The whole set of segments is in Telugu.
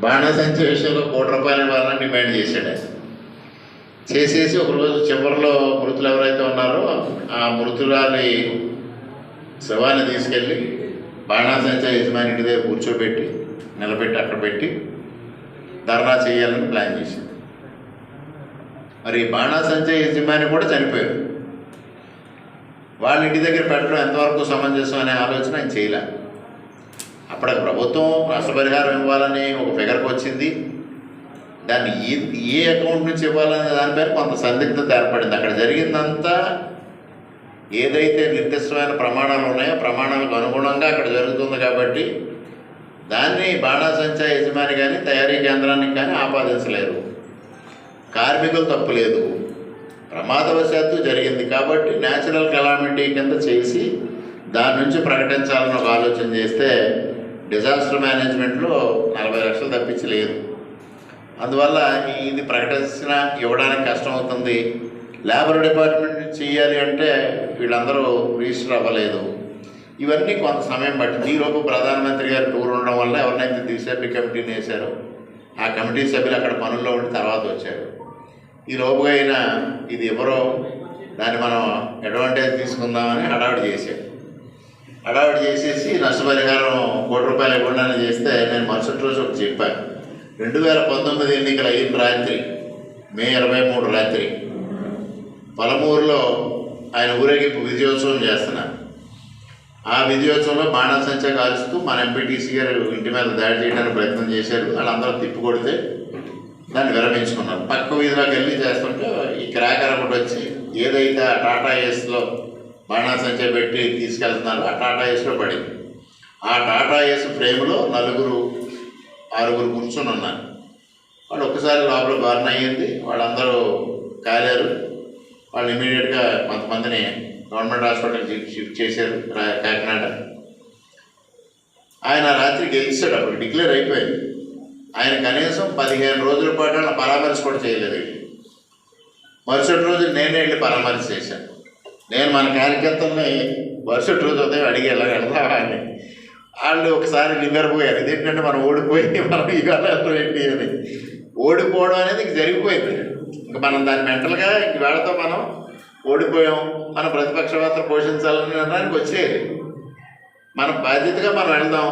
బాణాసంచ విషయంలో కోటి రూపాయలు ఇవ్వాలని డిమాండ్ చేశాడు. ఆయన. చేసేసి ఒకరోజు చివరిలో మృతులు ఎవరైతే ఉన్నారో ఆ మృతురాలి శవాన్ని తీసుకెళ్ళి బాణాసంచ యజమాని ఇంటి దగ్గర కూర్చోబెట్టి నిలబెట్టి అక్కడ పెట్టి ధర్నా చేయాలని ప్లాన్ చేసింది. మరి బాణాసంచ యజమాని కూడా చనిపోయారు వాళ్ళ ఇంటి దగ్గర పెట్టడం ఎంతవరకు సమంజసం అనే ఆలోచన ఆయన చేయలే. అప్పటికి ప్రభుత్వం నష్టపరిహారం ఇవ్వాలని ఒక ఫిగర్కి వచ్చింది. దాన్ని ఏ ఏ అకౌంట్ నుంచి ఇవ్వాలనే దానిపైన కొంత సందిగ్ధత ఏర్పడింది. అక్కడ జరిగిందంతా ఏదైతే నిర్దిష్టమైన ప్రమాణాలు ఉన్నాయో ప్రమాణాలకు అనుగుణంగా అక్కడ జరుగుతుంది కాబట్టి దాన్ని బాణాసంచా యజమాని కానీ తయారీ కేంద్రానికి కానీ ఆపాదించలేరు కార్మికులు తప్పు లేదు ప్రమాదవశాత్తు జరిగింది కాబట్టి న్యాచురల్ కెలామిటీ కింద చేసి దాని నుంచి ప్రకటించాలని ఒక ఆలోచన చేస్తే డిజాస్టర్ మేనేజ్మెంట్లో నలభై లక్షలు తప్పించి లేదు అందువల్ల ఇది ప్రకటించిన ఇవ్వడానికి కష్టం అవుతుంది లేబర్ డిపార్ట్మెంట్ చేయాలి అంటే వీళ్ళందరూ రిజిస్టర్ అవ్వలేదు. ఇవన్నీ కొంత సమయం పట్టింది. ఈలోపు ప్రధానమంత్రి గారు టూర్ ఉండడం వల్ల ఎవరినైతే దిశభ్య కమిటీని వేశారో ఆ కమిటీ సభ్యులు అక్కడ పనుల్లో ఉండి తర్వాత వచ్చారు. ఈ లోపుగా అయినా ఇది ఎవరో దాన్ని మనం అడ్వాంటేజ్ తీసుకుందామని హడావిడి చేశాడు హడావిడి చేసేసి నష్టపరిహారం కోటి రూపాయలు ఇవ్వండి చేస్తే నేను మరుసటి రోజు ఒకటి చెప్పాను రెండు వేల పంతొమ్మిది ఎన్నికలు అయిన రాత్రి మే ఇరవై మూడు రాత్రి పలమూరులో ఆయన ఊరేగింపు విజయోత్సవం చేస్తున్నారు ఆ విజయోత్సవంలో బాణాసంచా కాల్చుతూ మన ఎంపీటీసీ గారు ఇంటి మీద దాడి చేయడానికి ప్రయత్నం చేశారు. వాళ్ళందరూ తిప్పి కొడితే దాన్ని విరమించుకున్నారు. పక్క వీధిలోకి వెళ్ళి చేస్తుంటే ఈ క్రాకర్ ఒకటి వచ్చి ఏదైతే ఆ టాటా ఏస్లో బాణాసంచా పెట్టి తీసుకెళ్తున్నారు. ఆ టాటా ఏస్లో పడింది. ఆ టాటా ఏస్ ఫ్రేమ్లో నలుగురు ఆరుగురు కూర్చొని ఉన్నారు. వాళ్ళు ఒక్కసారి లోపల బర్న్ అయ్యింది. వాళ్ళందరూ కాలేరు. వాళ్ళు ఇమీడియట్గా కొంతమందిని గవర్నమెంట్ హాస్పిటల్కి షిఫ్ట్ చేశారు. రా- కాకినాడ. ఆయన రాత్రి గెలిచాడు అప్పుడు. డిక్లేర్ అయిపోయింది. ఆయన కనీసం పదిహేను రోజుల పాటు వాళ్ళ పరామర్శ కూడా చేయలేదు. మరుసటి రోజు నేనే వెళ్ళి పరామర్శ చేశాను. నేను మన కార్యకర్తల్ని వర్షం రోజు ఉదయం అడిగి ఎలా అని. వాళ్ళు ఒకసారి నివ్వెరపోయారు. ఇదేంటంటే మనం ఓడిపోయి మనం ఇవాళ ఏంటి అని. ఓడిపోవడం అనేది ఇంక జరిగిపోయింది. ఇంక మనం దాన్ని మెంటల్గా ఇంక వేళతో మనం ఓడిపోయాం. మన ప్రతిపక్ష పాత్ర పోషించాలని అనడానికి వచ్చేది. మన బాధ్యతగా మనం వెళ్దాం.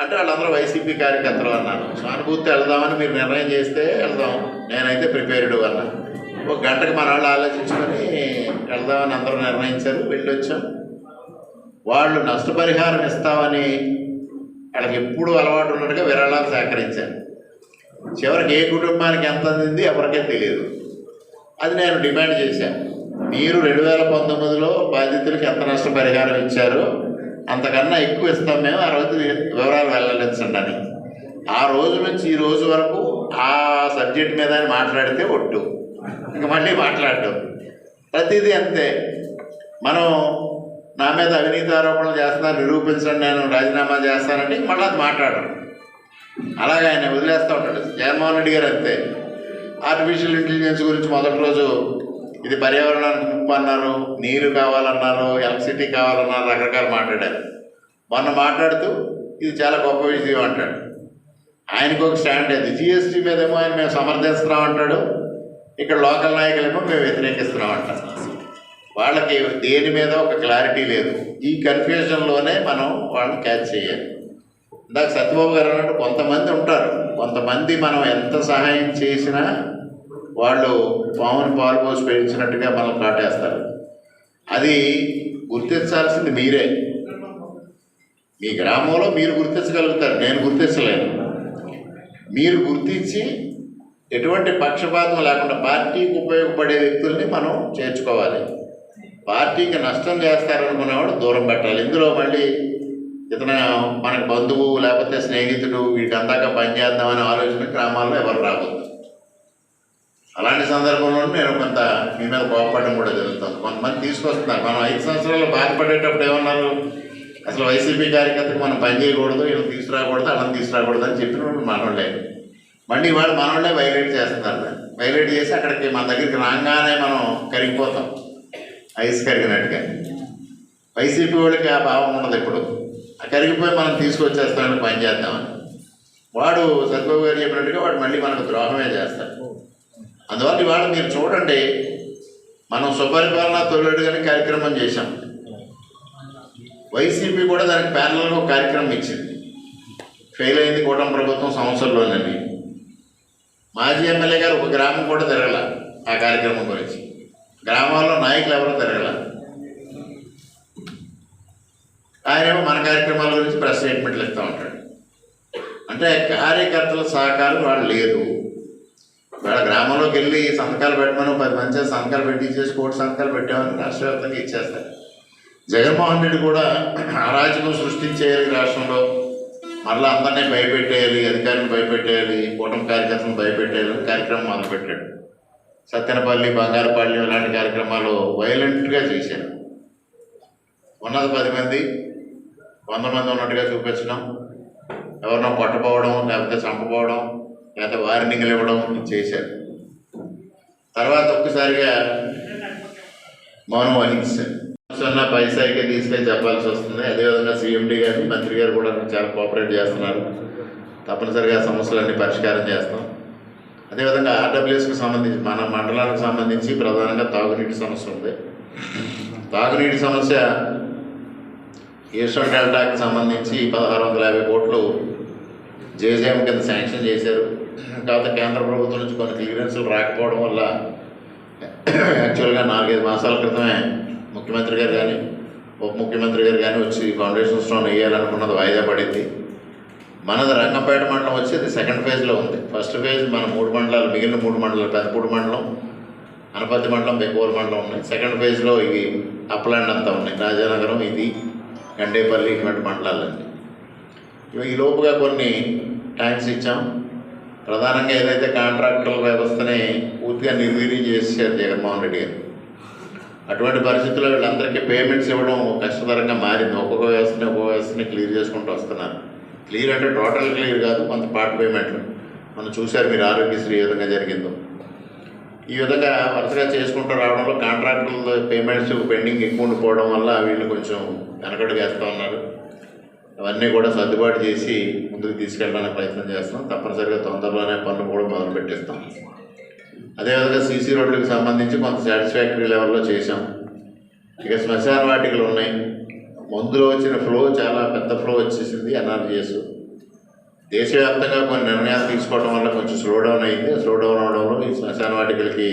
అంటే వాళ్ళందరూ వైసీపీ కార్యకర్తలు అన్నాను సానుభూతి వెళ్దామని మీరు నిర్ణయం చేస్తే వెళ్దాం. నేనైతే ప్రిపేర్డ్ వల్ల ఒక గంటకు మన వాళ్ళు ఆలోచించుకొని వెళ్దామని అందరూ నిర్ణయించారు వెళ్ళొచ్చాం. వాళ్ళు నష్టపరిహారం ఇస్తామని వాళ్ళకి ఎప్పుడూ అలవాటు ఉన్నట్టుగా విరాళాలు సేకరించాను చివరికి ఏ కుటుంబానికి ఎంత అందింది ఎవరికే తెలియదు. అది నేను డిమాండ్ చేశాను. మీరు రెండు వేల పంతొమ్మిదిలో బాధితులకు ఎంత నష్టపరిహారం ఇచ్చారో అంతకన్నా ఎక్కువ ఇస్తాం మేము ఆ రోజు వివరాలు వెల్లడించండి. అని ఆ రోజు నుంచి ఈ రోజు వరకు ఆ సబ్జెక్ట్ మీద మాట్లాడితే ఒట్టు. ఇంకా మళ్ళీ మాట్లాడటం. ప్రతిదీ అంతే. మనం నా మీద అవినీతి ఆరోపణలు చేస్తున్నారు నిరూపించండి నేను రాజీనామా చేస్తానంటే మళ్ళీ అది మాట్లాడరు. అలాగే ఆయన వదిలేస్తూ ఉంటాడు. జగన్మోహన్ రెడ్డి గారు అంతే. ఆర్టిఫిషియల్ ఇంటెలిజెన్స్ గురించి మొదటి రోజు ఇది పర్యావరణానికి ముప్పు అన్నారు నీరు కావాలన్నారు ఎలక్ట్రిసిటీ కావాలన్నారు రకరకాలు మాట్లాడారు. మొన్న మాట్లాడుతూ ఇది చాలా గొప్ప విషయం అంటాడు. ఆయనకు ఒక స్టాండ్ అది. జిఎస్టీ మీదేమో ఆయన మేము సమర్థిస్తున్నాం అంటాడు. ఇక్కడ లోకల్ నాయకులేమో మేము వ్యతిరేకిస్తున్నాం అంట వాళ్ళకి దేని మీద ఒక క్లారిటీ లేదు. ఈ కన్ఫ్యూజన్లోనే మనం వాళ్ళని క్యాచ్ చేయాలి. ఇందాక సత్యబాబు గారు అన్నట్టు కొంతమంది ఉంటారు. కొంతమంది మనం ఎంత సహాయం చేసినా వాళ్ళు పామును పాలు పోసి పెంచినట్టుగా మనం కాటేస్తారు. అది గుర్తించాల్సింది మీరే. మీ గ్రామంలో మీరు గుర్తించగలుగుతారు. నేను గుర్తించలేను. మీరు గుర్తించి ఎటువంటి పక్షపాతం లేకుండా పార్టీకి ఉపయోగపడే వ్యక్తుల్ని మనం చేర్చుకోవాలి. పార్టీకి నష్టం చేస్తారనుకునేవాడు దూరం పెట్టాలి. ఇందులో మళ్ళీ ఇతను మనకు బంధువు లేకపోతే స్నేహితుడు వీటందాక పనిచేద్దామనే ఆలోచన గ్రామాల్లో ఎవరు రావద్దు అలాంటి సందర్భంలో నేను కొంత మీ మీద కోపడడం కూడా జరుగుతుంది. కొంతమంది తీసుకొస్తున్నారు. మనం ఐదు సంవత్సరాలు బాధపడేటప్పుడు ఏమన్నారు? అసలు వైసీపీ కార్యకర్తకు మనం పని చేయకూడదు వీళ్ళని తీసుకురాకూడదు అలా తీసుకురాకూడదు అని చెప్పిన మనం లేదు మళ్ళీ వాడు మనోళ్ళే వైలేట్ చేస్తున్నారు. దాన్ని వైలేట్ చేసి అక్కడికి మన దగ్గరికి రాగానే మనం కరిగిపోతాం. ఐస్ కరిగినట్టుగా. వైసీపీ వాళ్ళకి ఆ భావం ఉండదు ఇప్పుడు. ఆ కరిగిపోయి మనం తీసుకొచ్చేస్తామని పని చేద్దామని. వాడు సత్యబాబు గారు చెప్పినట్టుగా వాడు మళ్ళీ మనకు ద్రోహమే చేస్తాడు. అందువల్ల ఇవాళ మీరు చూడండి మనం సుపరిపాలన తొలడుగానే కార్యక్రమం చేశాం. వైసీపీ కూడా దానికి ప్యానల్గా ఒక కార్యక్రమం ఇచ్చింది. ఫెయిల్ అయింది కూటమి ప్రభుత్వం సంవత్సరంలోనని మాజీ ఎమ్మెల్యే గారు ఒక గ్రామం కూడా తిరగల ఆ కార్యక్రమం గురించి. గ్రామాల్లో నాయకులు ఎవరూ తిరగల? ఆయనేమో మన కార్యక్రమాల గురించి ప్రెస్ స్టేట్మెంట్లు ఇస్తూ ఉంటాడు. అంటే కార్యకర్తల సహకారం వాళ్ళు లేదు. వాళ్ళ గ్రామంలోకి వెళ్ళి సంతకాలు పెట్టమని పది మంది సంతకాలు పెట్టి ఇచ్చేసి కోటి సంతకాలు పెట్టామని రాష్ట్ర వ్యాప్తంగా ఇచ్చేస్తారు జగన్మోహన్ రెడ్డి కూడా అరాచకం సృష్టించేయాలి రాష్ట్రంలో. మరలా అందరినీ భయపెట్టేయాలి అధికారిని భయపెట్టేయాలి కూటమి కార్యకర్తలను భయపెట్టేయాలి కార్యక్రమం మొదలుపెట్టాడు. సత్యనపల్లి బంగారపల్లి ఇలాంటి కార్యక్రమాలు వైలెంట్గా చేశారు ఉన్నది పది మంది వంద మంది ఉన్నట్టుగా చూపించడం ఎవరినో కొట్టపోవడం లేకపోతే చంపపోవడం లేకపోతే వార్నింగ్లు ఇవ్వడం చేశారు తర్వాత ఒక్కసారిగా మౌనం వహించారు సున్నా పైసాయికే తీసుకొని చెప్పాల్సి వస్తుంది. అదేవిధంగా సీఎండీ గారు మంత్రి గారు కూడా చాలా కోఆపరేట్ చేస్తున్నారు. తప్పనిసరిగా సమస్యలన్నీ పరిష్కారం చేస్తాం. అదేవిధంగా ఆర్డబ్ల్యూఎస్కి సంబంధించి మన మండలానికి సంబంధించి ప్రధానంగా తాగునీటి సమస్య ఉంది. తాగునీటి సమస్య ఈస్టర్న్ డెల్టాకి సంబంధించి పదహారు వందల యాభై కోట్లు జేజేఎం కింద శాంక్షన్ చేశారు. కాకపోతే కేంద్ర ప్రభుత్వం నుంచి కొన్ని క్లియరెన్సులు రాకపోవడం వల్ల యాక్చువల్గా నాలుగైదు మాసాల క్రితమే ముఖ్యమంత్రి గారు కానీ ఉప ముఖ్యమంత్రి గారు కానీ వచ్చి ఫౌండేషన్ స్టోన్ వేయాలనుకున్నది వాయిదా పడింది. మనది రంగంపేట మండలం వచ్చేది సెకండ్ ఫేజ్లో ఉంది. ఫస్ట్ ఫేజ్ మన మూడు మండలాలు మిగిలిన మూడు మండలాలు పెద్దపూడి మండలం అనపతి మండలం బెకోర్ మండలం ఉన్నాయి. సెకండ్ ఫేజ్లో ఇవి అప్లాండ్ అంతా ఉన్నాయి. రాజానగరం ఇది గండేపల్లి ఇటువంటి మండలాలండి ఇవి ఈ లోపుగా కొన్ని ట్యాంక్స్ ఇచ్చాం. ప్రధానంగా ఏదైతే కాంట్రాక్టర్ వ్యవస్థని పూర్తిగా నిర్వీర్యం చేశారు జగన్మోహన్ రెడ్డి గారు. అటువంటి పరిస్థితుల్లో వీళ్ళందరికీ పేమెంట్స్ ఇవ్వడం కష్టతరంగా మారింది. ఒక్కొక్క వ్యవస్థని ఒక్కొక్క వ్యవస్థని క్లియర్ చేసుకుంటూ వస్తున్నారు. క్లియర్ అంటే టోటల్ క్లియర్ కాదు కొంత పార్ట్ పేమెంట్లు మనం చూశారు మీరు ఆరోగ్యశ్రీ ఏ విధంగా జరిగిందో. ఈ విధంగా వరుసగా చేసుకుంటూ రావడంలో కాంట్రాక్టుల పేమెంట్స్ పెండింగ్ ఎక్కువ ఉండిపోవడం వల్ల వీళ్ళు కొంచెం వెనకడు వేస్తూ ఉన్నారు. అవన్నీ కూడా సర్దుబాటు చేసి ముందుకు తీసుకెళ్ళడానికి ప్రయత్నం చేస్తాం తప్పనిసరిగా తొందరలోనే పనులు కూడా మొదలు పెట్టేస్తాం అదేవిధంగా సీసీ రోడ్లకు సంబంధించి కొంత సాటిస్ఫాక్టరీ లెవెల్లో చేశాం. ఇక శ్మశాన వాటికలు ఉన్నాయి. ముందులో వచ్చిన ఫ్లో చాలా పెద్ద ఫ్లో వచ్చేసింది ఎన్ఆర్జీఎస్. దేశవ్యాప్తంగా కొన్ని నిర్ణయాలు తీసుకోవడం వల్ల కొంచెం స్లో డౌన్ అయింది. స్లో డౌన్ అవడంలో ఈ శ్మశాన వాటికలకి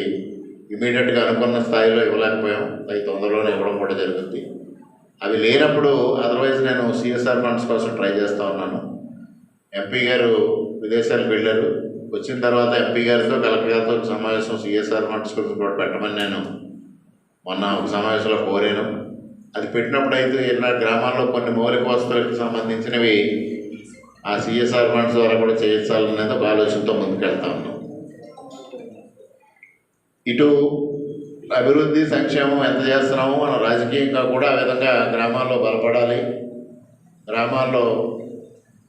ఇమీడియట్గా అనుకున్న స్థాయిలో ఇవ్వలేకపోయాం. అవి తొందరలోనే ఇవ్వడం కూడా జరుగుతుంది అవి లేనప్పుడు అదర్వైజ్ నేను సిఎస్ఆర్ ఫండ్స్ కోసం ట్రై చేస్తూ ఉన్నాను. ఎంపీ గారు విదేశాలకు వెళ్ళారు. వచ్చిన తర్వాత ఎంపీ గారితో కలెక్టర్ గారితో సమావేశం సిఎస్ఆర్ ఫండ్స్ గురించి కూడా పెట్టమని నేను మొన్న ఒక సమావేశంలో కోరాను. అది పెట్టినప్పుడు అయితే ఇలా గ్రామాల్లో కొన్ని మౌలిక వస్తువులకు సంబంధించినవి ఆ సిఎస్ఆర్ ఫండ్స్ ద్వారా కూడా చేయించాలనేది ఒక ఆలోచనతో ముందుకెళ్తా ఉన్నాం. ఇటు అభివృద్ధి సంక్షేమం ఎంత చేస్తున్నామో మనం రాజకీయంగా కూడా ఆ విధంగా గ్రామాల్లో బలపడాలి. గ్రామాల్లో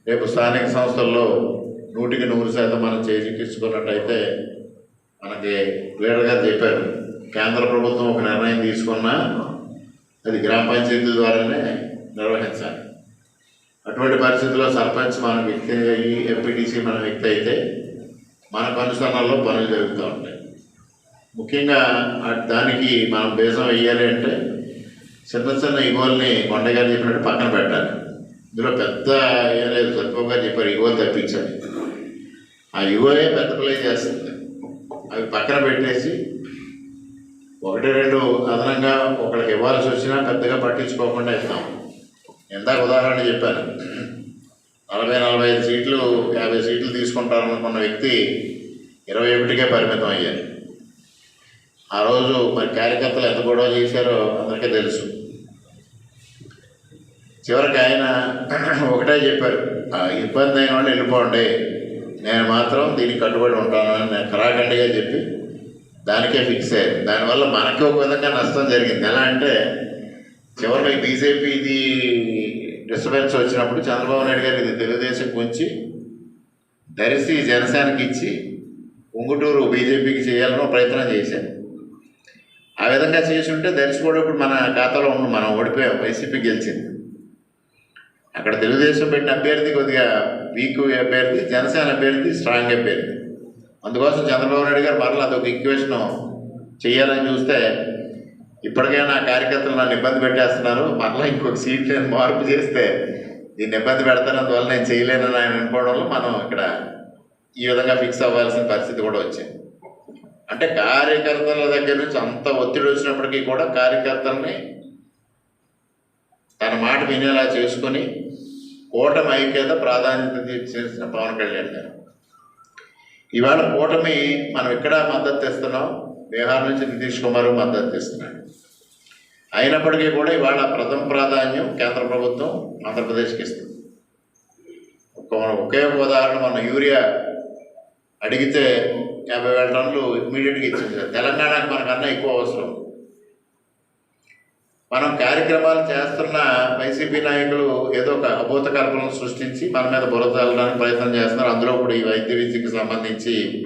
రేపు స్థానిక సంస్థల్లో నూటికి నూరు శాతం మనం చేజిక్కించుకున్నట్టయితే మనకి క్లియర్గా చెప్పారు. కేంద్ర ప్రభుత్వం ఒక నిర్ణయం తీసుకున్నా అది గ్రామ పంచాయతీ ద్వారానే నిర్వహించాలి. అటువంటి పరిస్థితుల్లో సర్పంచ్ మన వ్యక్తి అయ్యి ఎంపీటీసీ మన వ్యక్తి అయితే మన కనుసరణలో పనులు జరుగుతూ ఉంటాయి. ముఖ్యంగా దానికి మనం బేసం వేయాలి అంటే చిన్న చిన్న ఇగోల్ని కొండగారు చెప్పినట్టు పక్కన పెట్టాలి. ఇందులో పెద్ద ఏం లేదు తక్కువగా చెప్పారు ఇగోలు తప్పించాలి. ఆ యువయే పెద్ద ప్లే చేస్తుంది? అవి పక్కన పెట్టేసి ఒకటి రెండు అదనంగా ఒకరికి ఇవ్వాల్సి వచ్చినా పెద్దగా పట్టించుకోకుండా ఇస్తాం. ఇందాక ఉదాహరణ చెప్పాను. నలభై నలభై ఐదు సీట్లు యాభై సీట్లు తీసుకుంటారనుకున్న వ్యక్తి ఇరవై ఒకటికే పరిమితం అయ్యారు ఆ రోజు మరి కార్యకర్తలు ఎంత గొడవ చేశారో అందరికీ తెలుసు. చివరికి ఆయన ఒకటే చెప్పారు "ఆ ఇబ్బంది అయిన వాళ్ళు వెళ్ళిపోండి నేను మాత్రం దీనికి కట్టుబడి ఉంటాను అని నేను కరాఖండిగా చెప్పి దానికే ఫిక్స్ అయ్యాను. దానివల్ల మనకి ఒక విధంగా నష్టం జరిగింది. ఎలా అంటే చివరిలో ఈ బీజేపీ ఇది డిస్టర్బెన్స్ వచ్చినప్పుడు చంద్రబాబు నాయుడు గారు ఇది తెలుగుదేశం కొంచి దరిసి జనసేనకి ఇచ్చి ఉంగుటూరు బీజేపీకి చేయాలని ప్రయత్నం చేశాను ఆ విధంగా చేసి ఉంటే దరిసి కూడా ఇప్పుడు మన ఖాతాలో ఉన్న మనం ఓడిపోయాం. వైసీపీ గెలిచింది. అక్కడ తెలుగుదేశం పెట్టిన అభ్యర్థి కొద్దిగా వీక్ అభ్యర్థి జనసేన అభ్యర్థి స్ట్రాంగ్ అభ్యర్థి. అందుకోసం చంద్రబాబు నాయుడు గారు మరలా అదొక ఈక్వేషన్ చేయాలని చూస్తే ఇప్పటికైనా కార్యకర్తలు నన్ను ఇబ్బంది పెట్టేస్తున్నారు. మరలా ఇంకొక సీట్ నేను మార్పు చేస్తే దీన్ని ఇబ్బంది పెడతానందువల్ల నేను చేయలేనని ఆయన అనుకోవడం వల్ల మనం ఇక్కడ ఈ విధంగా ఫిక్స్ అవ్వాల్సిన పరిస్థితి కూడా వచ్చింది. అంటే కార్యకర్తల దగ్గర నుంచి అంత ఒత్తిడి వచ్చినప్పటికీ కూడా కార్యకర్తల్ని తన మాట వినేలా చేసుకొని కూటమి ఐక్యత ప్రాధాన్యత చేసిన పవన్ కళ్యాణ్ గారు. ఇవాళ కూటమి మనం ఇక్కడ మద్దతు ఇస్తున్నాం బీహార్ నుంచి నితీష్ కుమార్ మద్దతు ఇస్తున్నాడు అయినప్పటికీ కూడా ఇవాళ ప్రథమ ప్రాధాన్యం కేంద్ర ప్రభుత్వం ఆంధ్రప్రదేశ్కి ఇస్తుంది. ఒక- ఒకే ఒక ఉదాహరణ మన యూరియా అడిగితే యాభై వేల టన్నులు ఇమీడియట్గా ఇచ్చింది. తెలంగాణకు మనకన్నా ఎక్కువ అవసరం. మనం కార్యక్రమాలు చేస్తున్న వైసీపీ నాయకులు ఏదో ఒక అభూత కల్పనలు సృష్టించి మన మీద బురద ప్రయత్నం చేస్తున్నారు. అందులో కూడా ఈ వైద్య విద్యకి సంబంధించి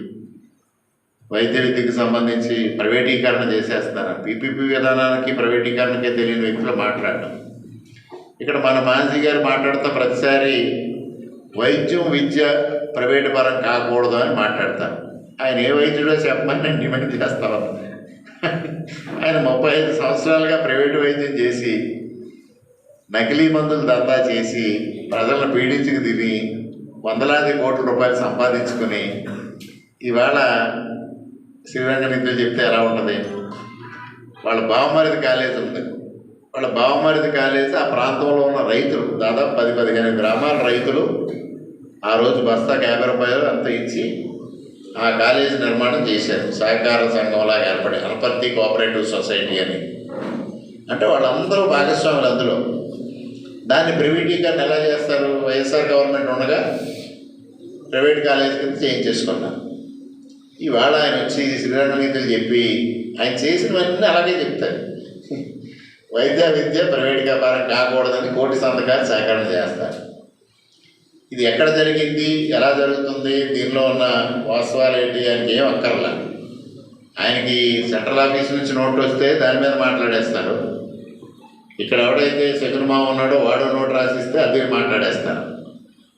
వైద్య విద్యకి సంబంధించి ప్రైవేటీకరణ చేసేస్తున్నారు. పీపీపీ విధానానికి ప్రైవేటీకరణకే తెలియని వ్యక్తులు మాట్లాడడం. ఇక్కడ మన మాజీ గారు మాట్లాడుతూ ప్రతిసారి వైద్యం విద్య ప్రైవేట్ పరం కాకూడదు అని మాట్లాడతారు. ఆయన ఏ వైద్యుడో చెప్పమని నేను డిమాండ్ చేస్తాను. ఆయన ముప్పై ఐదు సంవత్సరాలుగా ప్రైవేటు వైద్యం చేసి నకిలీ మందులు దందా చేసి ప్రజలను పీడించుకు తిని వందలాది కోట్ల రూపాయలు సంపాదించుకుని ఇవాళ శ్రీరంగ నిధులు చెప్తే ఎలా ఉంటుంది? వాళ్ళ బావమరిది కాలేజ్ ఉంది. వాళ్ళ బావమరిది కాలేజ్ ఆ ప్రాంతంలో ఉన్న రైతులు దాదాపు పది పదిహేను గ్రామాల రైతులు ఆ రోజు బస్తాకు యాభై రూపాయలు అంత ఇచ్చి ఆ కాలేజీ నిర్మాణం చేశారు. సహకార సంఘంలా ఏర్పడి అనపర్తి కోఆపరేటివ్ సొసైటీ అని. అంటే వాళ్ళందరూ భాగస్వాములు అందులో. దాన్ని ప్రైవేటీకరణ ఎలా చేస్తారు? వైఎస్ఆర్ గవర్నమెంట్ ఉండగా ప్రైవేట్ కాలేజ్ కింద చేయించేసుకున్నారు ఇవాళ ఆయన వచ్చి శ్రీరంగనీతులు చెప్పి ఆయన చేసినవన్నీ అలాగే చెప్తారు. వైద్య విద్య ప్రైవేట్ వ్యాపారం కాకూడదని కోటి సంతకాలు సేకరణ చేస్తారు. ఇది ఎక్కడ జరిగింది ఎలా జరుగుతుంది దీనిలో ఉన్న వాస్తవాలు ఏంటి ఆయనకి ఏం అక్కర్లా. ఆయనకి సెంట్రల్ ఆఫీస్ నుంచి నోట్ వస్తే దాని మీద మాట్లాడేస్తారు. ఇక్కడ ఎవడైతే శకునమా ఉన్నాడో వాడు నోట్ రాసిస్తే అది మాట్లాడేస్తారు.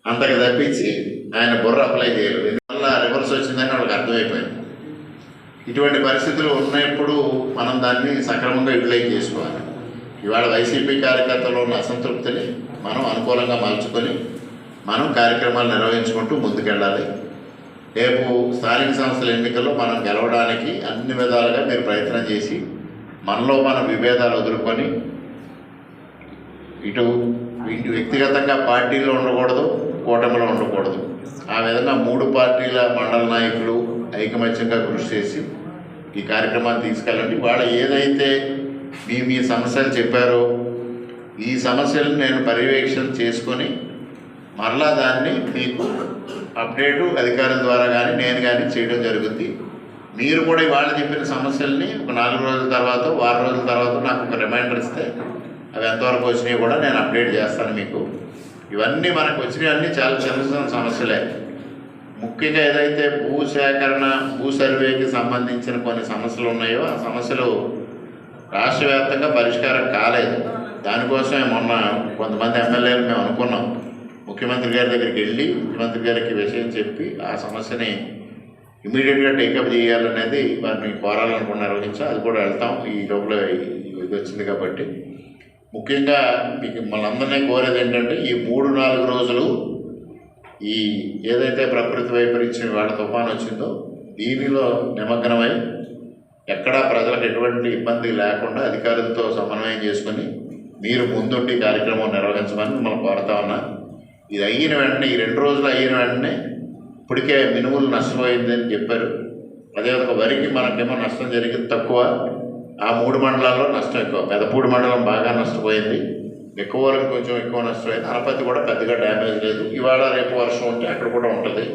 అంతకు తప్పించి ఆయన బుర్ర అప్లై చేయరు. దీనివల్ల రివర్స్ వచ్చిందని వాళ్ళకి అర్థమైపోయింది. ఇటువంటి పరిస్థితులు ఉన్నప్పుడు మనం దాన్ని సక్రమంగా యూటిలైజ్ చేసుకోవాలి. ఇవాళ వైసీపీ కార్యకర్తలు ఉన్న అసంతృప్తిని మనం అనుకూలంగా మలుచుకొని మనం కార్యక్రమాలు నిర్వహించుకుంటూ ముందుకెళ్ళాలి. రేపు స్థానిక సంస్థల ఎన్నికల్లో మనం గెలవడానికి అన్ని విధాలుగా మీరు ప్రయత్నం చేసి మనలో మన విభేదాలు వదులుకొని ఇటు ఇటు వ్యక్తిగతంగా పార్టీలో ఉండకూడదు కూటమిలో ఉండకూడదు. ఆ విధంగా మూడు పార్టీల మండల నాయకులు ఐకమత్యంగా కృషి చేసి ఈ కార్యక్రమాన్ని తీసుకెళ్ళండి. వాళ్ళు ఏదైతే మీ మీ సమస్యలు చెప్పారో ఈ సమస్యలను నేను పర్యవేక్షణ చేసుకొని మరలా దాన్ని మీకు అప్డేటు అధికారుల ద్వారా కానీ నేను కానీ చేయడం జరుగుద్ది. మీరు కూడా ఇవాళ చెప్పిన సమస్యల్ని ఒక నాలుగు రోజుల తర్వాత వారం రోజుల తర్వాత నాకు ఒక రిమైండర్ ఇస్తే అవి ఎంతవరకు వచ్చినాయి కూడా నేను అప్డేట్ చేస్తాను మీకు. ఇవన్నీ మనకు వచ్చినవన్నీ చాలా చిన్న చిన్న సమస్యలే. ముఖ్యంగా ఏదైతే భూ సేకరణ భూ సర్వేకి సంబంధించిన కొన్ని సమస్యలు ఉన్నాయో ఆ సమస్యలు రాష్ట్ర వ్యాప్తంగా పరిష్కారం కాలేదు. దానికోసమే మొన్న కొంతమంది ఎమ్మెల్యేలు మేము అనుకున్నాం. ముఖ్యమంత్రి గారి దగ్గరికి వెళ్ళి ముఖ్యమంత్రి గారికి విషయం చెప్పి ఆ సమస్యని ఇమీడియట్గా టేకప్ చేయాలనేది వారిని కోరాలనుకున్న నిర్వహించా అది కూడా వెళ్తాం. ఈ లోపల ఇది వచ్చింది కాబట్టి. ముఖ్యంగా మీకు మనందరినీ కోరేది ఏంటంటే ఈ మూడు నాలుగు రోజులు ఈ ఏదైతే ప్రకృతి వైపరీత్యం వాళ్ళ తుఫాన్ వచ్చిందో దీనిలో నిమగ్నమై ఎక్కడా ప్రజలకు ఎటువంటి ఇబ్బంది లేకుండా అధికారులతో సమన్వయం చేసుకొని మీరు ముందుండి కార్యక్రమం నిర్వహించమని మనం కోరుతా ఉన్నా. ఇది అయిన వెంటనే ఈ రెండు రోజులు అయిన వెంటనే ఇప్పటికే మినుములు నష్టపోయిందని చెప్పారు. అదే ఒక వరికి మనకేమో నష్టం జరిగింది తక్కువ. ఆ మూడు మండలాల్లో నష్టం ఎక్కువ. పెదపూడి మండలం బాగా నష్టపోయింది. ఎక్కువ వరకు కొంచెం ఎక్కువ నష్టమైంది అనపతి కూడా పెద్దగా డ్యామేజ్ లేదు. ఇవాళ రేపు వర్షం ఉంటే అక్కడ కూడా ఉంటుంది.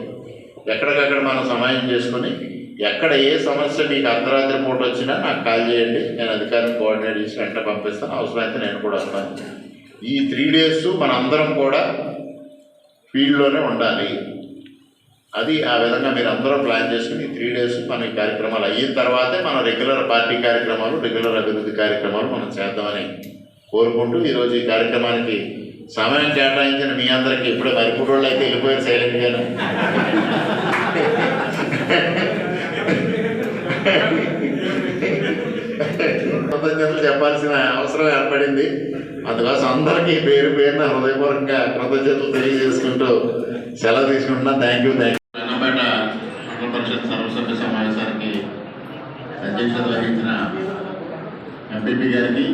ఎక్కడికక్కడ మనం సమయం చేసుకొని ఎక్కడ ఏ సమస్య మీకు అర్ధరాత్రి పూట వచ్చినా నాకు కాల్ చేయండి. నేను అధికారిని కోఆర్డినేట్ చేసి వెంట పంపిస్తాను. అవసరమైతే నేను కూడా వస్తాను. ఈ త్రీ డేస్ మన అందరం కూడా ఫీల్డ్లోనే ఉండాలి. అది ఆ విధంగా మీరు అందరూ ప్లాన్ చేసుకుని త్రీ డేస్ మన ఈ కార్యక్రమాలు అయిన తర్వాతే మన రెగ్యులర్ పార్టీ కార్యక్రమాలు రెగ్యులర్ అభివృద్ధి కార్యక్రమాలు మనం చేద్దామని కోరుకుంటూ ఈరోజు ఈ కార్యక్రమానికి సమయం కేటాయించిన మీ అందరికీ ఇప్పుడు మరిపూడి వాళ్ళు అయితే వెళ్ళిపోయారు సైలెంట్గాను కృతజ్ఞతలు చెప్పాల్సిన అవసరం ఏర్పడింది. అందుకోసం అందరికీ పేరు పేరున హృదయపూర్వకంగా కృతజ్ఞతలు తెలియజేసుకుంటూ సెలవు తీసుకుంటున్నా. Thank you thank you Annapeta మండల పరిషత్ సర్వసభ్య సమావేశానికి అధ్యక్షత వహించిన ఎంపీపీ గారికి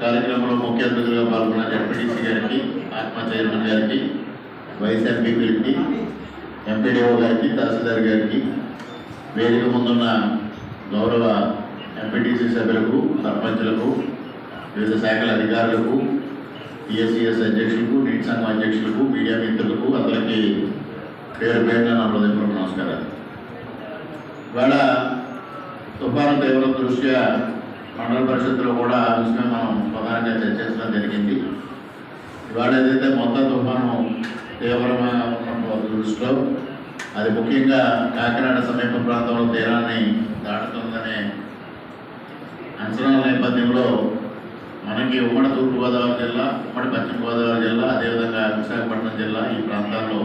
కార్యక్రమంలో ముఖ్య అతిథులుగా పాల్గొన్న ఎంపీటీసీ గారికి ఆత్మ చైర్మన్ గారికి వైస్ ఎంపీపీకి ఎంపీడీఓ గారికి తహసీల్దార్ గారికి వేదిక ముందున్న గౌరవ ఎంపీటీసీ సభ్యులకు సర్పంచులకు వివిధ శాఖల అధికారులకు పిఎస్సిఎస్ అధ్యక్షులకు నీట్ సంఘం అధ్యక్షులకు మీడియా మిత్రులకు అందరికీ పేరు పేరున నా హృదయపూర్వక నమస్కారాలు. ఇవాళ తుఫాను తీవ్ర దృష్ట్యా మండల పరిషత్తులో కూడా ఆ విషయం మనం ప్రధానంగా చర్చించడం జరిగింది. ఇవాళ ఏదైతే మొత్తం తుఫాను తీవ్రమైన ఉన్నటువంటి దృష్టిలో అది ముఖ్యంగా కాకినాడ సమీప ప్రాంతంలో తీరాన్ని దాటుతుందనే అంచనాల నేపథ్యంలో మనకి ఉమ్మడి తూర్పుగోదావరి జిల్లా ఉమ్మడి పశ్చిమ గోదావరి జిల్లా అదేవిధంగా విశాఖపట్నం జిల్లా ఈ ప్రాంతాల్లో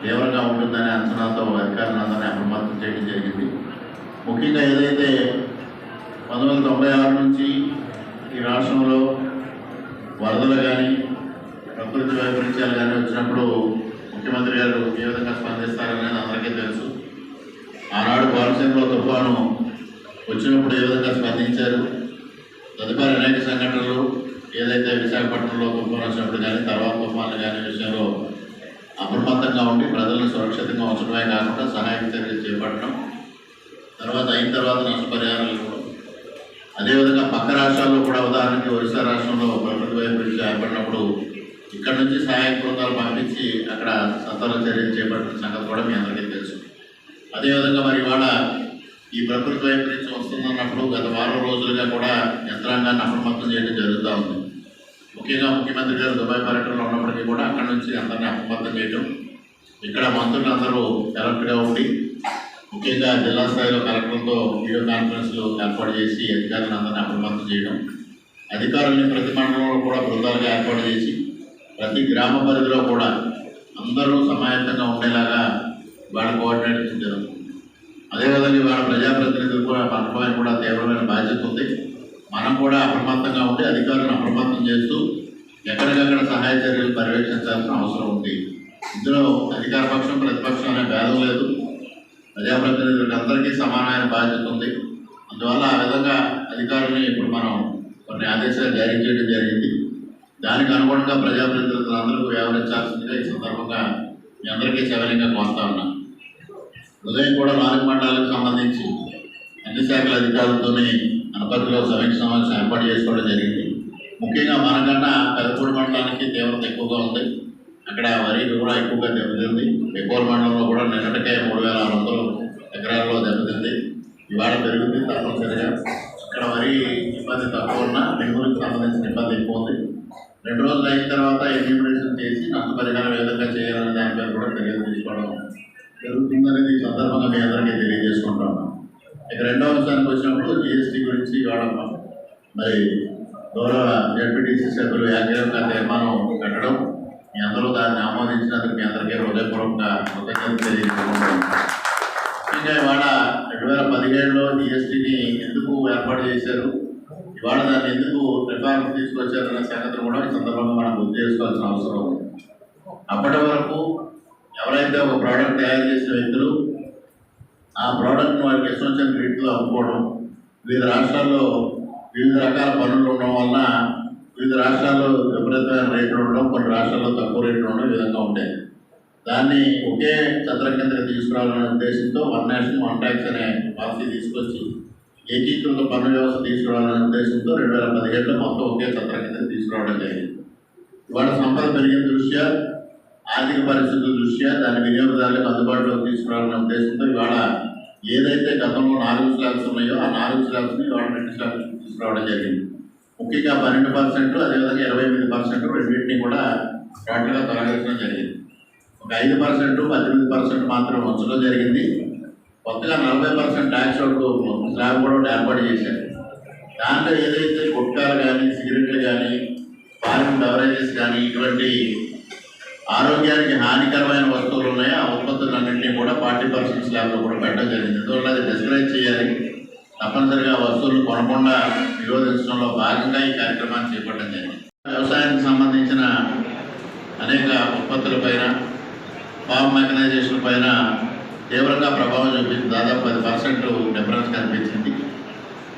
తీవ్రంగా ఉంటుందనే అంచనాతో అధికారులందరినీ అప్రమత్తం చేయడం జరిగింది. ముఖ్యంగా ఏదైతే పంతొమ్మిది తొంభై ఆరు నుంచి ఈ రాష్ట్రంలో వరదలు కానీ ప్రకృతి వైపరీత్యాలు కానీ వచ్చినప్పుడు ముఖ్యమంత్రి గారు ఏ విధంగా స్పందిస్తారనేది అందరికీ తెలుసు. ఆనాడు కోనసీమలో తుఫాను వచ్చినప్పుడు ఏ విధంగా స్పందించారు? తదుపరి అనేక సంఘటనలు ఏదైతే విశాఖపట్నంలో తుఫాను వచ్చినప్పుడు కానీ తర్వాత తుఫాన్లు కానీ విషయంలో అప్రమత్తంగా ఉండి ప్రజలను సురక్షితంగా ఉంచడమే కాకుండా సహాయం చర్యలు చేపట్టడం తర్వాత అయిన తర్వాత నష్టపరిహారాలు ఇవ్వడం. అదేవిధంగా పక్క రాష్ట్రాల్లో కూడా ఉదాహరణకి ఒరిస్సా రాష్ట్రంలో ప్రకృతి వైపరీత్యం ఏర్పడినప్పుడు ఇక్కడ నుంచి సహాయక బృందాలు పంపించి అక్కడ సత్వర చర్యలు చేపట్టిన సంగతి కూడా మీ అందరికీ తెలుసు. అదేవిధంగా మరి ఇవాళ ఈ ప్రకృతి వైపరీత్యం వస్తుందన్నప్పుడు గత వారం రోజులుగా కూడా యంత్రాంగాన్ని అప్రమత్తం చేయడం జరుగుతూ ఉంది. ముఖ్యంగా ముఖ్యమంత్రి గారు దుబాయ్ పర్యటనలో ఉన్నప్పటికీ కూడా అక్కడ నుంచి అందరినీ అప్రమత్తం చేయడం ఇక్కడ మంత్రులు అందరూ కరెక్ట్గా ఉండి ముఖ్యంగా జిల్లా స్థాయిలో కలెక్టర్లతో వీడియో కాన్ఫరెన్స్లు ఏర్పాటు చేసి అధికారులను అందరినీ అప్రమత్తం చేయడం అధికారుల్ని ప్రతి మండలంలో కూడా బృందాలుగా ఏర్పాటు చేసి ప్రతి గ్రామ పరిధిలో కూడా అందరూ సమాయత్తంగా ఉండేలాగా వాళ్ళ కోఆర్డినేట్ జరుగుతుంది అదేవిధంగా ఇవాళ ప్రజాప్రతినిధులు కూడా మనపై కూడా తీవ్రమైన బాధ్యత ఉంది. మనం కూడా అప్రమత్తంగా ఉండి అధికారులను అప్రమత్తం చేస్తూ ఎక్కడికక్కడ సహాయ చర్యలు పర్యవేక్షించాల్సిన అవసరం ఉంది. ఇందులో అధికార పక్షం ప్రతిపక్షం అనే భేదం లేదు. ప్రజాప్రతినిధులకు అందరికీ సమానమైన బాధ్యత ఉంది. అందువల్ల ఆ విధంగా అధికారులు ఇప్పుడు మనం కొన్ని ఆదేశాలు జారీ చేయడం జరిగింది. దానికి అనుగుణంగా ప్రజాప్రతినిధులు అందరూ వ్యవహరించాల్సిందిగా ఈ సందర్భంగా మీ అందరికీ సవరంగా కోస్తా ఉన్నాను. ఉదయం కూడా నాలుగు మండలాలకు సంబంధించి అన్ని శాఖల అధికారులతోనే అనపతిలో సమీక్ష సమావేశం ఏర్పాటు చేసుకోవడం జరిగింది. ముఖ్యంగా మనకన్నా పెదపూడి మండలానికి తీవ్రత ఎక్కువగా ఉంది. అక్కడ వరి కూడా ఎక్కువగా దెబ్బతింది. ఎక్కువ మండలంలో కూడా నిన్నటికే మూడు వేల ఆరు వందలు ఎకరాల్లో దెబ్బతింది. ఇవాళ పెరుగుతుంది తప్పనిసరిగా. ఇక్కడ వరి ఇబ్బంది తక్కువ ఉన్నా మినుములకు సంబంధించిన ఇబ్బంది ఎక్కువ ఉంది. రెండు రోజులు అయిన తర్వాత ఎన్యూమినేషన్ చేసి నష్టపరిహారం ఏ విధంగా చేయాలనే దానిపై కూడా చర్యలు తీసుకోవడం జరుగుతుందనేది ఈ సందర్భంగా మీ అందరికీ తెలియజేసుకుంటున్నాను. ఇక రెండవ అంశానికి వచ్చినప్పుడు జిఎస్టీ గురించి ఇవాళ మరి గౌరవ జడ్పీటీసీ సభ్యులు ఏకగ్రీవంగా తీర్మానం కట్టడం మీ అందరూ దాన్ని ఆమోదించినందుకు మీ అందరికీ హృదయపూర్వకంగా కృతజ్ఞతలు తెలియజేసుకుంటున్నాను. ఇంకా ఇవాళ రెండు వేల పదిహేడులో జిఎస్టీని ఎందుకు ఏర్పాటు చేశారు ఇవాళ దాన్ని ఎందుకు రిఫార్మ్ తీసుకొచ్చారనే సంగతి కూడా ఈ సందర్భంగా మనం గుర్తు చేసుకోవాల్సిన అవసరం ఉంది. అప్పటి వరకు ఎవరైతే ఒక ప్రోడక్ట్ తయారు చేసిన వ్యక్తులు ఆ ప్రోడక్ట్ వారికి ఇష్టం వచ్చిన రేట్లో అమ్ముకోవడం వివిధ రాష్ట్రాల్లో వివిధ రకాల పనులు ఉండడం వలన వివిధ రాష్ట్రాల్లో విపరీతమైన రేట్లు ఉండడం కొన్ని రాష్ట్రాల్లో తక్కువ రేట్లు ఉండడం విధంగా ఉండేది దాన్ని ఒకే చంద్ర కిందకి తీసుకురావాలనే ఉద్దేశంతో వన్ నేషన్ వన్ ట్యాక్స్ అనే పాలసీ తీసుకొచ్చి ఏకీకృత పన్ను వ్యవస్థ తీసుకురావాలనే ఉద్దేశంతో రెండు వేల పదిహేడులో మొత్తం ఒకే చంద్ర కిందకి తీసుకురావడం జరిగింది. ఇవాళ సంపద పెరిగిన దృష్ట్యా ఆర్థిక పరిస్థితుల దృష్ట్యా దాని వినియోగదారులకు అందుబాటులోకి తీసుకురావాలనే ఉద్దేశంతో ఇవాళ ఏదైతే గతంలో నాలుగు స్లాబ్స్ ఉన్నాయో ఆ నాలుగు స్లాబ్స్ని ఇవాళ రెండు స్లాబ్స్ తీసుకురావడం జరిగింది. ముఖ్యంగా పన్నెండు పర్సెంట్ అదేవిధంగా ఇరవై ఎనిమిది పర్సెంట్ రెండింటిని కూడా టోటల్గా తొలగించడం జరిగింది. ఒక ఐదు పర్సెంట్ పద్దెనిమిది పర్సెంట్ మాత్రం ఉంచడం జరిగింది. కొత్తగా నలభై పర్సెంట్ ట్యాక్స్ స్లాబ్ కూడా ఒకటి ఏర్పాటు చేశారు. దాంట్లో ఏదైతే గుట్కాలు కానీ సిగరెట్లు కానీ ఫారిన్ బెవరేజెస్ కానీ ఇటువంటి ఆరోగ్యానికి హానికరమైన వస్తువులు ఉన్నాయో? ఆ ఉత్పత్తులన్నింటినీ కూడా ఫార్టీ పర్సెంట్ స్లాబ్లో కూడా పెట్టడం జరిగింది. ఎందుకంటే అది డిస్కరేజ్ చేయాలి? తప్పనిసరిగా వస్తువులు కొనకుండా నిరోధించడంలో భాగంగా ఈ కార్యక్రమాన్ని చేపట్టడం జరిగింది. వ్యవసాయానికి సంబంధించిన అనేక ఉత్పత్తుల పైన ఫామ్ మెకనైజేషన్ పైన తీవ్రంగా ప్రభావం చూపించింది. దాదాపు పది పర్సెంట్ డిఫరెన్స్ కనిపించింది.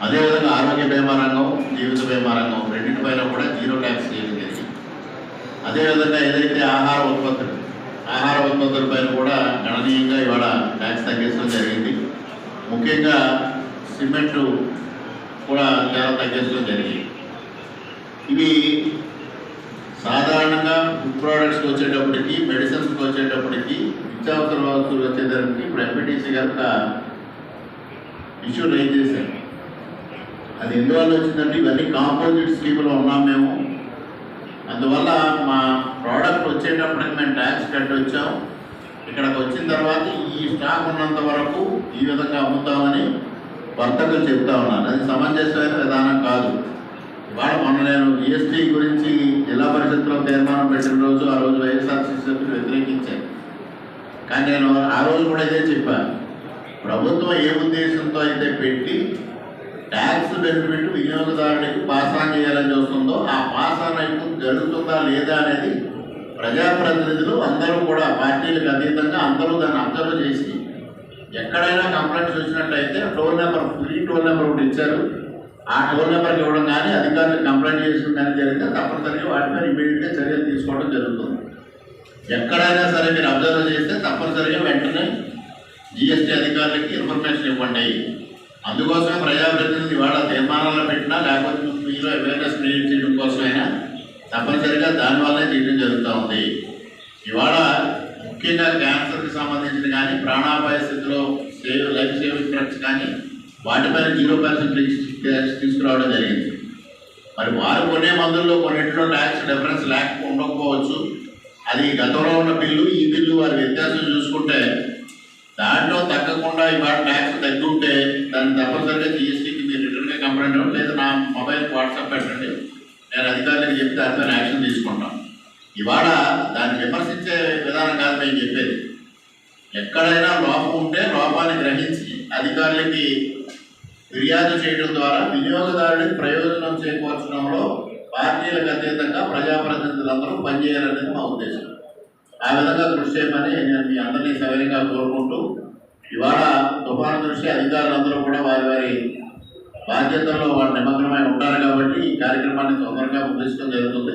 అదేవిధంగా ఆరోగ్య బీమా రంగం జీవిత బీమా రంగం రెండింటిపైన కూడా జీరో ట్యాక్స్ చేయడం అదేవిధంగా ఏదైతే ఆహార ఉత్పత్తులు ఆహార ఉత్పత్తుల పైన కూడా గణనీయంగా ఇవాళ ట్యాక్స్ తగ్గించడం జరిగింది. ముఖ్యంగా సిమెంట్ కూడా చాలా తగ్గించడం జరిగింది. ఇవి సాధారణంగా ఫుడ్ ప్రోడక్ట్స్కి వచ్చేటప్పటికి మెడిసిన్స్కి వచ్చేటప్పటికి నిత్యావసర వస్తువులు వచ్చేటప్పటికి ఇప్పుడు ఎంపీటీసీ గారు ఇష్యూ రైజ్ చేశారు అది ఎందువల్ల వచ్చిందంటే ఇవన్నీ కాంపోజిట్ స్కీమ్లో ఉన్నాం మేము. అందువల్ల మా ప్రోడక్ట్ వచ్చేటప్పటికి మేము ట్యాక్స్ కట్టి వచ్చాం ఇక్కడికి వచ్చిన తర్వాత ఈ స్టాక్ ఉన్నంత వరకు ఈ విధంగా అమ్ముతామని వర్తకులు చెప్తా ఉన్నారు. అది సమంజసమైన విధానం కాదు. ఇవాళ మొన్న నేను జిఎస్టీ గురించి జిల్లా పరిషత్లో తీర్మానం పెట్టిన రోజు ఆ రోజు వైఎస్ఆర్సీసీ సభ్యులు వ్యతిరేకించాను. కానీ నేను ఆ రోజు కూడా ఇదే చెప్పాను. ప్రభుత్వం ఏ ఉద్దేశంతో అయితే పెట్టి ట్యాక్స్ బెనిఫిట్ వినియోగదారుడికి పాస్ ఆన్ చేయాలని చూస్తుందో ఆ పాస్ ఆన్ అయితే జరుగుతుందా లేదా అనేది ప్రజాప్రతినిధులు అందరూ కూడా పార్టీలకు అతీతంగా అందరూ దాన్ని అబ్జర్వ్ చేసి ఎక్కడైనా కంప్లైంట్స్ వచ్చినట్లయితే toll number free toll number ఒకటి ఇచ్చారు. ఆ టోల్ నెంబర్కి ఇవ్వడం కానీ అధికారులకు కంప్లైంట్ చేసిన కానీ జరిగితే తప్పనిసరిగా వాటిపై ఇమీడియట్గా చర్యలు తీసుకోవడం జరుగుతుంది. ఎక్కడైనా సరే మీరు అబ్జర్వ్ చేస్తే తప్పనిసరిగా వెంటనే జిఎస్టీ అధికారులకి ఇన్ఫర్మేషన్ ఇవ్వండి. అందుకోసమే ప్రజాప్రతినిధి ఇవాళ తీర్మానాలు పెట్టినా లేకపోతే మీలో అవేర్నెస్ క్రియేట్ చేయడం కోసమైనా తప్పనిసరిగా దానివల్లే చేయడం జరుగుతూ ఉంది. ఇవాళ ముఖ్యంగా క్యాన్సర్కి సంబంధించిన కానీ ప్రాణాపాయ స్థితిలో సేవ్ లైఫ్ సేవింగ్ డ్రగ్స్ కానీ వాటిపైన జీరో పర్సెంట్ తీసుకురావడం జరిగింది. మరి వారు కొనే మందుల్లో కొన్నింటిలో ట్యాక్స్ డిఫరెన్స్ లేక ఉండకపోవచ్చు. అది గతంలో ఉన్న బిల్లు ఈ బిల్లు వారి వ్యత్యాసం చూసుకుంటే దాంట్లో తగ్గకుండా ఇవాళ ట్యాక్స్ తగ్గుంటే దాన్ని తప్పనిసరిగా జిఎస్టీకి మీరు రిటర్న్గా కంప్లైంట్ ఇవ్వండి లేదా నా మొబైల్ వాట్సాప్ పెట్టండి. నేను అధికారులకు చెప్తే దానిపైన యాక్షన్ తీసుకుంటాం. ఇవాళ దాన్ని విమర్శించే విధానం కాదు మేము చెప్పేది. ఎక్కడైనా లోపం ఉంటే లోపాన్ని గ్రహించి అధికారులకి ఫిర్యాదు చేయడం ద్వారా వినియోగదారుడికి ప్రయోజనం చేకూర్చడంలో పార్టీలకు అతీతంగా ప్రజాప్రతినిధులందరూ పనిచేయాలనేది మా ఉద్దేశం. ఆ విధంగా కృషి చేయమని నేను మీ అందరినీ సవినయంగా కోరుకుంటూ ఇవాళ తుఫాను దృష్టి అధికారులందరూ కూడా వారి వారి బాధ్యతల్లో వారు నిమగ్నమై ఉంటారు కాబట్టి ఈ కార్యక్రమాన్ని తొందరగా ముగించడం జరుగుతుంది.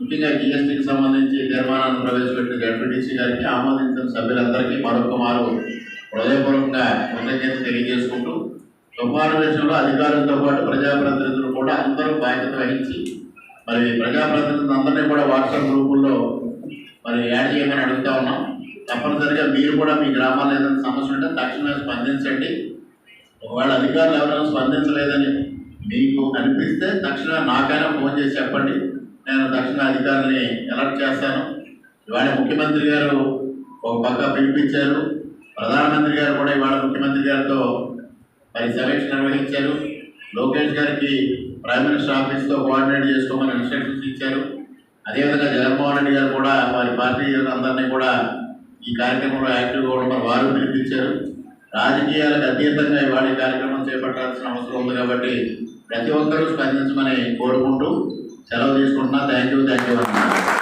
ముఖ్యంగా జిఎస్టీకి సంబంధించి తీర్మానాన్ని ప్రవేశపెట్టిన జడ్పీటీసీ గారికి ఆమోదించిన సభ్యులందరికీ మరొక మారు హృదయపూర్వకంగా కృతజ్ఞత తెలియజేసుకుంటూ తుఫాను విషయంలో అధికారులతో పాటు ప్రజాప్రతినిధులు కూడా అందరూ బాధ్యత వహించి మరి ప్రజాప్రతినిధులందరినీ కూడా వాట్సాప్ గ్రూపుల్లో మరి యాడ్ చేయమని అడుగుతా ఉన్నాం. తప్పనిసరిగా మీరు కూడా మీ గ్రామాల్లో ఏదైనా సమస్య ఉంటే తక్షణమే స్పందించండి. ఒకవేళ అధికారులు ఎవరైనా స్పందించలేదని మీకు అనిపిస్తే తక్షణమే నాకైనా ఫోన్ చేసి చెప్పండి. నేను తక్షణ అధికారులని అలర్ట్ చేస్తాను. ఇవాళ ముఖ్యమంత్రి గారు ఒక పక్క పిలిపించారు. ప్రధానమంత్రి గారు కూడా ఇవాళ ముఖ్యమంత్రి గారితో మరి సమీక్ష నిర్వహించారు. లోకేష్ గారికి ప్రైమ్ మినిస్టర్ ఆఫీస్తో కోఆర్డినేట్ చేసుకోమని ఇన్స్ట్రక్షన్స్ ఇచ్చారు. అదేవిధంగా జగన్మోహన్ రెడ్డి గారు కూడా వారి పార్టీ అందరినీ కూడా ఈ కార్యక్రమంలో యాక్టివ్గా ఉండమని వారు పిలిపించారు. రాజకీయాలకు అతీతంగా ఇవాళ ఈ కార్యక్రమం చేపట్టాల్సిన అవసరం ఉంది కాబట్టి ప్రతి ఒక్కరూ స్పందించమని కోరుకుంటూ సెలవు తీసుకుంటున్నా. థ్యాంక్ యూ థ్యాంక్ యూ అన్నా